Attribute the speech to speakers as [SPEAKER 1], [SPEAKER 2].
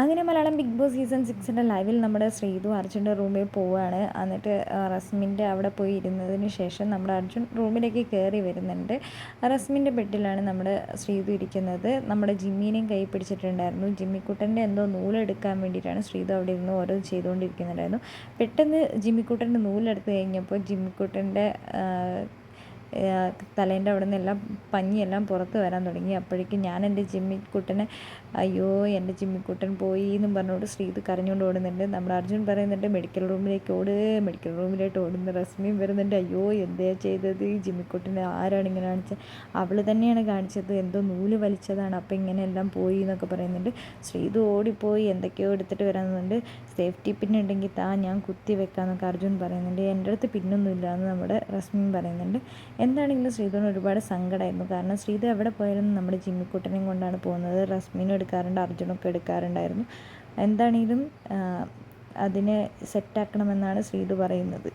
[SPEAKER 1] അങ്ങനെ Malayalam big boss season സിക്സിന്റെ ലൈവിൽ നമ്മുടെ ശ്രീതു അർജുന്റെ റൂമിൽ പോവുകയാണ് എന്നിട്ട് റസ്മിന്റെ അവിടെ പോയി ഇരുന്നതിന് ശേഷം നമ്മുടെ അർജുൻ റൂമിലേക്ക് കയറി വരുന്നുണ്ട്. റസ്മിന്റെ ബെഡിലാണ് നമ്മുടെ ശ്രീതു ഇരിക്കുന്നത്. നമ്മുടെ ജിമ്മീനെയും കൈ പിടിച്ചിട്ടുണ്ടായിരുന്നു. ജിമ്മിക്കുട്ടന്റെ എന്തോ നൂലെടുക്കാൻ വേണ്ടിയിട്ടാണ് ശ്രീതു അവിടെ ഇരുന്ന് ഓരോ ചെയ്തുകൊണ്ടിരിക്കുന്നുണ്ടായിരുന്നു. പെട്ടെന്ന് ജിമ്മിക്കുട്ടന്റെ നൂലെടുത്ത് കഴിഞ്ഞപ്പോൾ ജിമ്മിക്കുട്ടന്റെ തലേന്റെ അവിടെ നിന്നെല്ലാം പഞ്ഞിയെല്ലാം പുറത്ത് വരാൻ തുടങ്ങി. അപ്പോഴേക്കും ഞാൻ എന്റെ ജിമ്മിക്കുട്ടനെ അയ്യോ എന്റെ ജിമ്മിക്കുട്ടൻ പോയി എന്നും പറഞ്ഞുകൊണ്ട് ശ്രീത് കരഞ്ഞുകൊണ്ട് ഓടുന്നുണ്ട്. നമ്മുടെ അർജുൻ പറയുന്നുണ്ട് മെഡിക്കൽ റൂമിലേക്ക് ഓട് മെഡിക്കൽ റൂമിലേക്ക് ഓടുന്ന റസ്മിയും വരുന്നുണ്ട്. അയ്യോ എന്തേ ചെയ്തത്? ഈ ജിമ്മിക്കുട്ടനെ ആരാണ് ഇങ്ങനെ കാണിച്ചത് അവൾ തന്നെയാണ് കാണിച്ചത്. എന്തോ നൂൽ വലിച്ചതാണ്. അപ്പോൾ ഇങ്ങനെ എല്ലാം പോയി എന്നൊക്കെ പറയുന്നുണ്ട്. ശ്രീത് ഓടിപ്പോയി എന്തൊക്കെയോ എടുത്തിട്ട് വരാനുണ്ട് സേഫ്റ്റി പിൻ ഉണ്ടെങ്കിൽ താ ഞാൻ കുത്തി വെക്കാമെന്നൊക്കെ അർജുൻ പറയുന്നുണ്ട്. എന്റെ അടുത്ത് പിന്നൊന്നുമില്ല എന്ന് നമ്മുടെ റസ്മിയും പറയുന്നുണ്ട്. എന്താണെങ്കിലും ശ്രീധുവിന് ഒരുപാട് സങ്കടമായിരുന്നു കാരണം ശ്രീധു എവിടെ പോയാലും നമ്മുടെ ജിമ്മിക്കുട്ടനെയും കൊണ്ടാണ് പോകുന്നത്. റസ്മിനും എടുക്കാറുണ്ട് അർജുനൊക്കെ എടുക്കാറുണ്ടായിരുന്നു. എന്താണെങ്കിലും അതിനെ സെറ്റാക്കണമെന്നാണ് ശ്രീധു പറയുന്നത്.